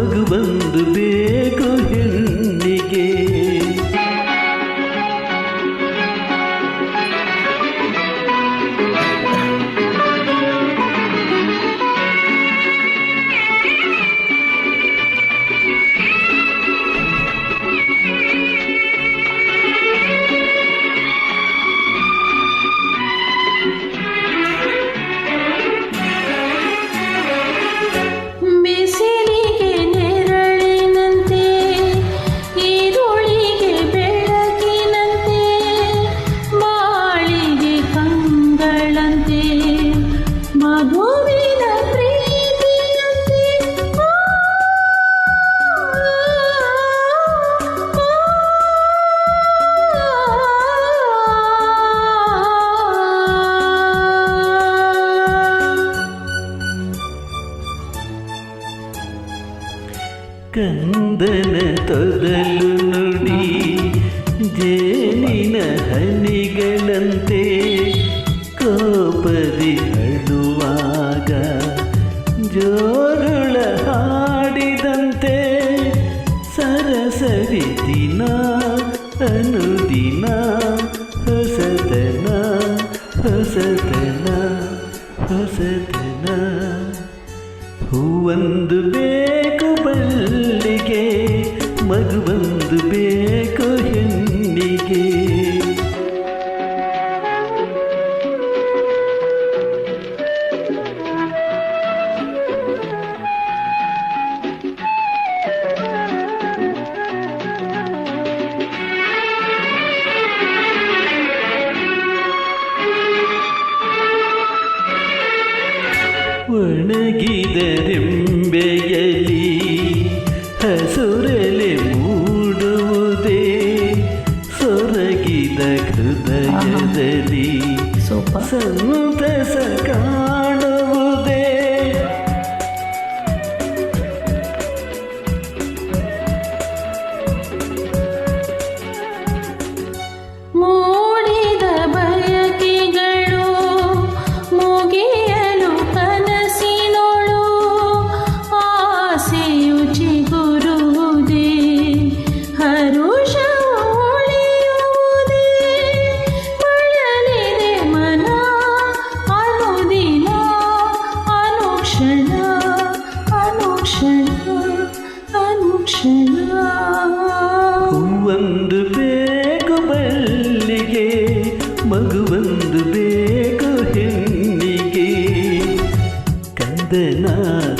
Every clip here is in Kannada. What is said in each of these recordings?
ಮಗು ಬಂದು ಬೇ ಕಂದನ ತೊದಲು ನುಡಿ, ಜೇನಿನ ಹನಿಗಳಂತೆ ಕೋಪದಿ ಹಳುವಾಗ ಜೋರುಳ ಹಾಡಿದಂತೆ ಸರಸರಿ ದಿನ, ಅನುದಿನ, ಹೊಸತನ ಹೊಸತನ ಹೊಸತನ. ಹೂವೊಂದು ಬೇಕು ಬಳ್ಳಿಗೆ ಮಗುವೊಂದು ಬೇಕು ಹೆಣ್ಣಿಗೆ ಒಣಗಿದರೆಂಬೆಯಲಿ ಹಸುರಲೆ ಮೂಡುವುದೇ ಸೊರಗಿದ ಹೃದಯದಲ್ಲಿ ಸೂಪರ್ ಸಂತಸ ಹೂವೊಂದು ಬೇಕು ಬಳ್ಳಿಗೆ ಮಗುವೊಂದು ಬೇಕು ಹೆಣ್ಣಿಗೆ.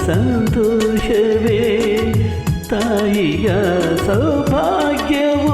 ಸಂತೋಷವೇ ತಾಯಿಯ ಸೌಭಾಗ್ಯವು